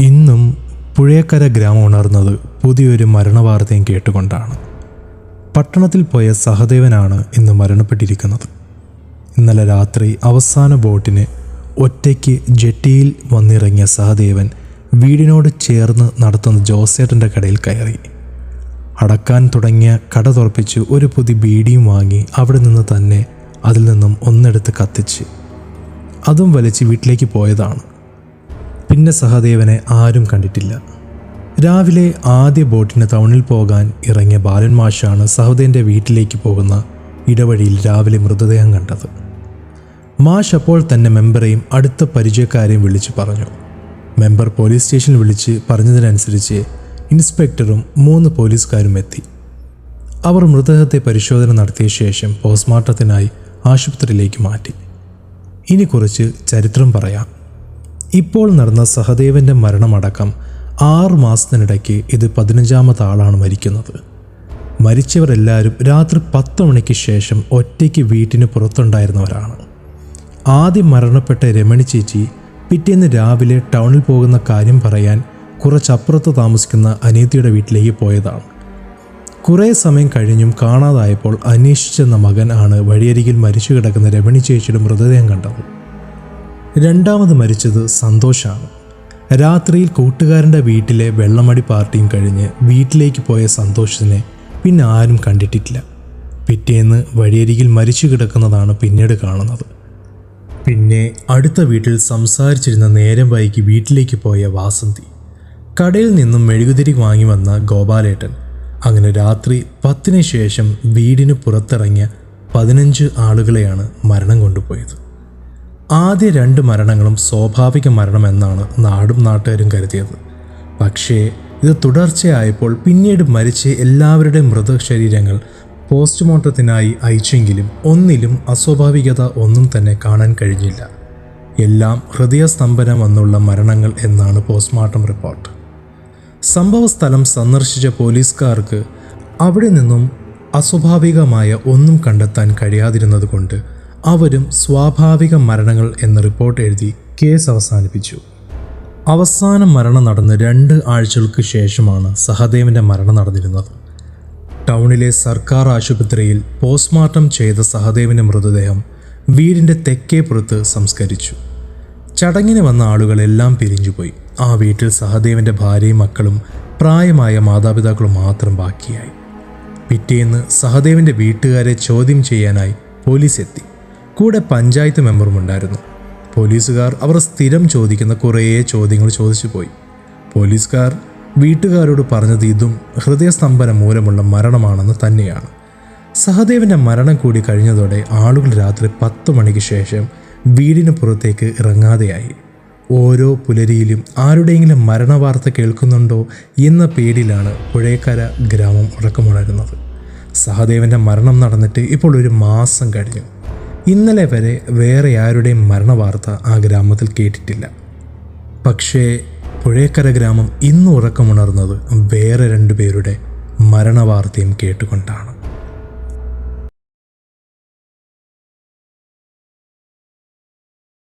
ഇന്നും പുഴയക്കര ഗ്രാമം ഉണർന്നത് പുതിയൊരു മരണവാർത്തയും കേട്ടുകൊണ്ടാണ്. പട്ടണത്തിൽ പോയ സഹദേവനാണ് ഇന്ന് മരണപ്പെട്ടിരിക്കുന്നത്. ഇന്നലെ രാത്രി അവസാന ബോട്ടിന് ഒറ്റയ്ക്ക് ജെട്ടിയിൽ വന്നിറങ്ങിയ സഹദേവൻ വീടിനോട് ചേർന്ന് നടത്തുന്ന ജോസേട്ടന്റെ കടയിൽ കയറി. അടക്കാൻ തുടങ്ങിയ കട തുറപ്പിച്ച് ഒരു പുതി ബീഡിയും വാങ്ങി അവിടെ നിന്ന് തന്നെ അതിൽ നിന്നും ഒന്നെടുത്ത് കത്തിച്ച്. അതും വലിച്ച് വീട്ടിലേക്ക് പോയതാണ്. പിന്നെ സഹദേവനെ ആരും കണ്ടിട്ടില്ല. രാവിലെ ആദ്യ ബോട്ടിന് ടൗണിൽ പോകാൻ ഇറങ്ങിയ ബാലൻ മാഷാണ് സഹദേവന്റെ വീട്ടിലേക്ക് പോകുന്ന ഇടവഴിയിൽ രാവിലെ മൃതദേഹം കണ്ടത്. മാഷ് അപ്പോൾ തന്നെ മെമ്പറെയും അടുത്ത പരിചയക്കാരെയും വിളിച്ച് പറഞ്ഞു. മെമ്പർ പോലീസ് സ്റ്റേഷനിൽ വിളിച്ച് പറഞ്ഞതിനനുസരിച്ച് ഇൻസ്പെക്ടറും മൂന്ന് പോലീസുകാരും എത്തി. അവർ മൃതദേഹത്തെ പരിശോധന നടത്തിയ ശേഷം പോസ്റ്റ്മോർട്ടത്തിനായി ആശുപത്രിയിലേക്ക് മാറ്റി. ഇനി കുറച്ച് ചരിത്രം പറയാം. ഇപ്പോൾ നടന്ന സഹദേവന്റെ മരണമടക്കം ആറ് മാസത്തിനിടയ്ക്ക് ഇത് പതിനഞ്ചാമത്തെ ആളാണ് മരിക്കുന്നത്. മരിച്ചവരെല്ലാവരും രാത്രി പത്ത് മണിക്ക് ശേഷം ഒറ്റയ്ക്ക് വീട്ടിന് പുറത്തുണ്ടായിരുന്നവരാണ്. ആദ്യം മരണപ്പെട്ട രമണി ചേച്ചി പിറ്റേന്ന് രാവിലെ ടൗണിൽ പോകുന്ന കാര്യം പറയാൻ കുറച്ചപ്പുറത്ത് താമസിക്കുന്ന അനീതിയുടെ വീട്ടിലേക്ക് പോയതാണ്. കുറേ സമയം കഴിഞ്ഞും കാണാതായപ്പോൾ അന്വേഷിച്ചെന്ന മകൻ ആണ് വഴിയരികിൽ മരിച്ചു കിടക്കുന്ന രമണി ചേച്ചിയുടെ മൃതദേഹം കണ്ടത്. രണ്ടാമത് മരിച്ചത് സന്തോഷാണ്. രാത്രിയിൽ കൂട്ടുകാരന്റെ വീട്ടിലെ വെള്ളമടി പാർട്ടിയും കഴിഞ്ഞ് വീട്ടിലേക്ക് പോയ സന്തോഷിനെ പിന്നെ ആരും കണ്ടിട്ടില്ല. പിറ്റേന്ന് വഴിയരികിൽ മരിച്ചു കിടക്കുന്നതാണ് പിന്നീട് കാണുന്നത്. പിന്നെ അടുത്ത വീട്ടിൽ സംസാരിച്ചിരുന്ന നേരം വൈകി വീട്ടിലേക്ക് പോയ വാസന്തി. കടയിൽ നിന്നും മെഴുകുതിരി വാങ്ങി വന്ന ഗോപാലേട്ടൻ. അങ്ങനെ രാത്രി പത്തിന് ശേഷം വീടിന് പുറത്തിറങ്ങിയ പതിനഞ്ച് ആളുകളെയാണ് മരണം കൊണ്ടുപോയത്. ആദ്യ രണ്ട് മരണങ്ങളും സ്വാഭാവിക മരണമെന്നാണ് നാടും നാട്ടുകാരും കരുതിയത്. പക്ഷേ ഇത് തുടർച്ചയായപ്പോൾ പിന്നീട് മരിച്ച എല്ലാവരുടെയും മൃതശരീരങ്ങൾ പോസ്റ്റ്മോർട്ടത്തിനായി അയച്ചെങ്കിലും ഒന്നിലും അസ്വാഭാവികത ഒന്നും തന്നെ കാണാൻ കഴിഞ്ഞില്ല. എല്ലാം ഹൃദയസ്തംഭനം വന്നുള്ള മരണങ്ങൾ എന്നാണ് പോസ്റ്റ്മോർട്ടം റിപ്പോർട്ട്. സംഭവസ്ഥലം സന്ദർശിച്ച പോലീസുകാർക്ക് അവിടെ നിന്നും അസ്വാഭാവികമായ ഒന്നും കണ്ടെത്താൻ കഴിയാതിരുന്നതുകൊണ്ട് അവരും സ്വാഭാവിക മരണങ്ങൾ എന്ന റിപ്പോർട്ട് എഴുതി കേസ് അവസാനിപ്പിച്ചു. അവസാന മരണം നടന്ന് രണ്ട് ആഴ്ചകൾക്ക് ശേഷമാണ് സഹദേവന്റെ മരണം നടന്നിരുന്നത്. ടൗണിലെ സർക്കാർ ആശുപത്രിയിൽ പോസ്റ്റ്മോർട്ടം ചെയ്ത സഹദേവന്റെ മൃതദേഹം വീടിന്റെ തെക്കേ പുറത്ത് സംസ്കരിച്ചു. ചടങ്ങിന് വന്ന ആളുകളെല്ലാം പിരിഞ്ഞുപോയി. ആ വീട്ടിൽ സഹദേവന്റെ ഭാര്യയും മക്കളും പ്രായമായ മാതാപിതാക്കളും മാത്രം ബാക്കിയായി. പിറ്റേന്ന് സഹദേവന്റെ വീട്ടുകാരെ ചോദ്യം ചെയ്യാനായി പോലീസ് എത്തി. കൂടെ പഞ്ചായത്ത് മെമ്പറും ഉണ്ടായിരുന്നു. പോലീസുകാർ അവർ സ്ഥിരം ചോദിക്കുന്ന കുറേ ചോദ്യങ്ങൾ ചോദിച്ചു പോയി. പോലീസുകാർ വീട്ടുകാരോട് പറഞ്ഞത് ഇതും ഹൃദയസ്തംഭനം മൂലമുള്ള മരണമാണെന്ന് തന്നെയാണ്. സഹദേവന്റെ മരണം കൂടി കഴിഞ്ഞതോടെ ആളുകൾ രാത്രി പത്ത് മണിക്ക് ശേഷം വീടിന് പുറത്തേക്ക് ഇറങ്ങാതെയായി. ഓരോ പുലരിയിലും ആരുടെയെങ്കിലും മരണവാർത്ത കേൾക്കുന്നുണ്ടോ എന്ന പേടിയിലാണ് പുഴയക്കര ഗ്രാമം ഉറക്കമുണരുന്നത് സഹദേവന്റെ മരണം നടന്നിട്ട് ഇപ്പോൾ ഒരു മാസം കഴിഞ്ഞു. ഇന്നലെ വരെ വേറെ ആരുടെയും മരണവാർത്ത ആ ഗ്രാമത്തിൽ കേട്ടിട്ടില്ല. പക്ഷേ പുഴയക്കര ഗ്രാമം ഇന്ന് ഉറക്കമുണർന്നത് വേറെ രണ്ടുപേരുടെ മരണവാർത്തയും കേട്ടുകൊണ്ടാണ്.